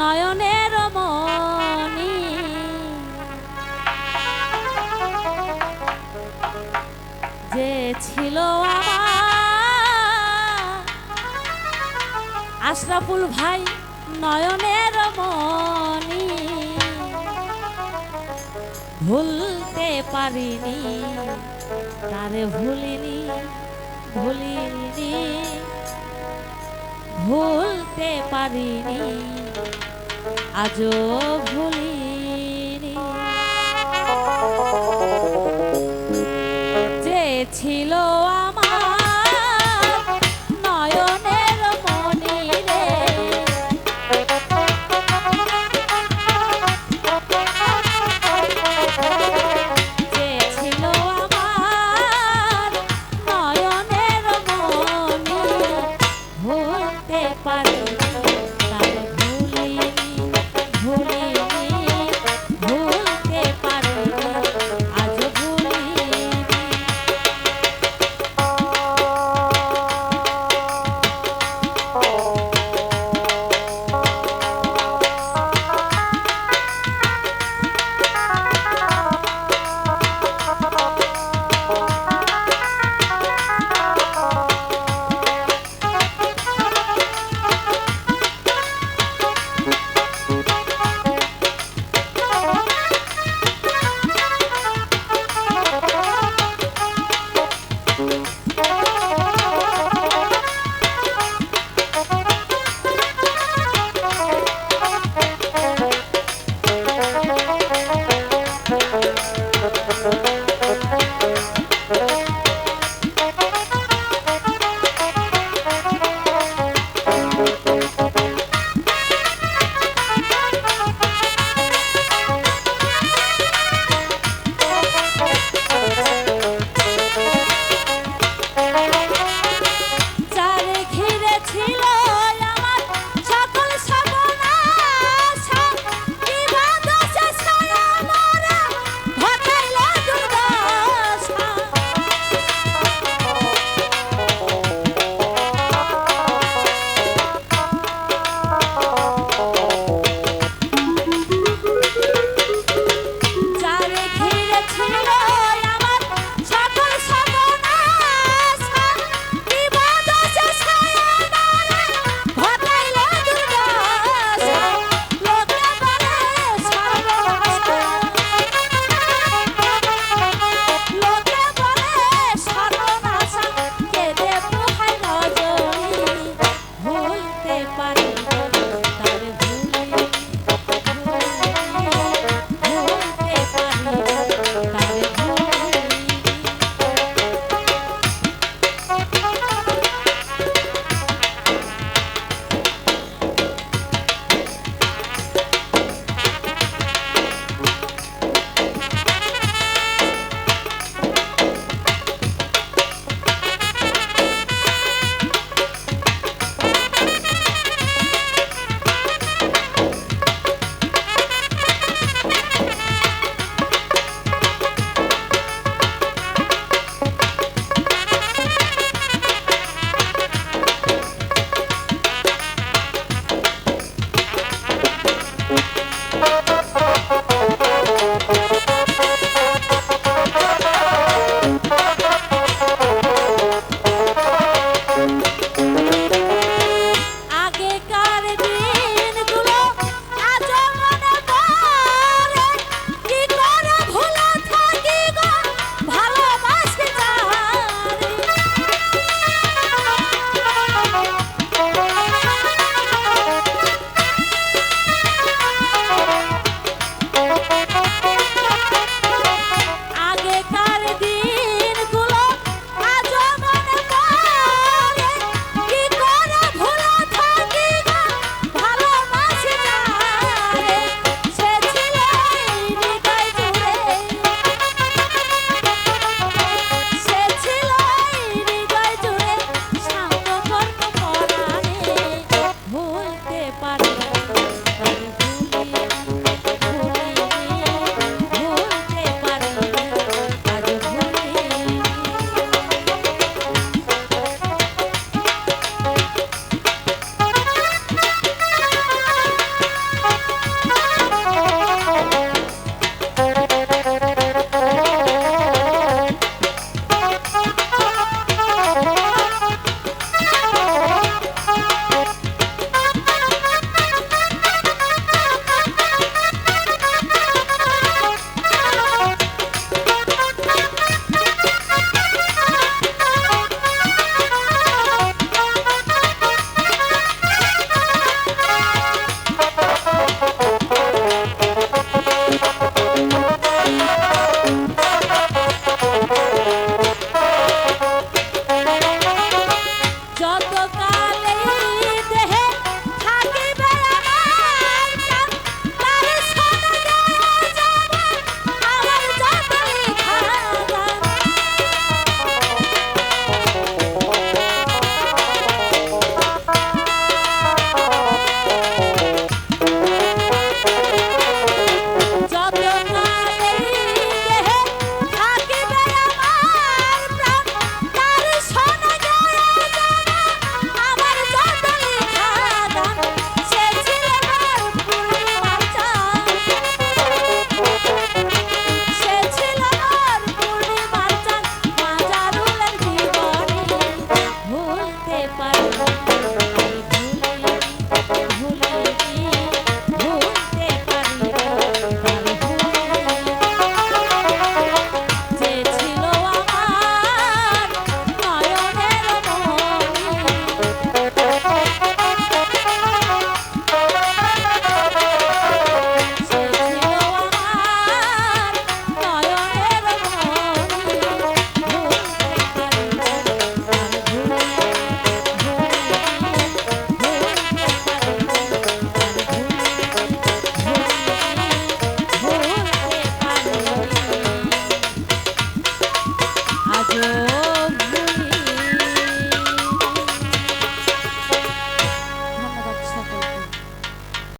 নয়নের মনি যে ছিল আশরাফুল ভাই নয়নের মনি ভুলতে পারিনি তারে ভুলিনি ভুলিনি। ভুলতে পারিনি। আজও ভুলিনি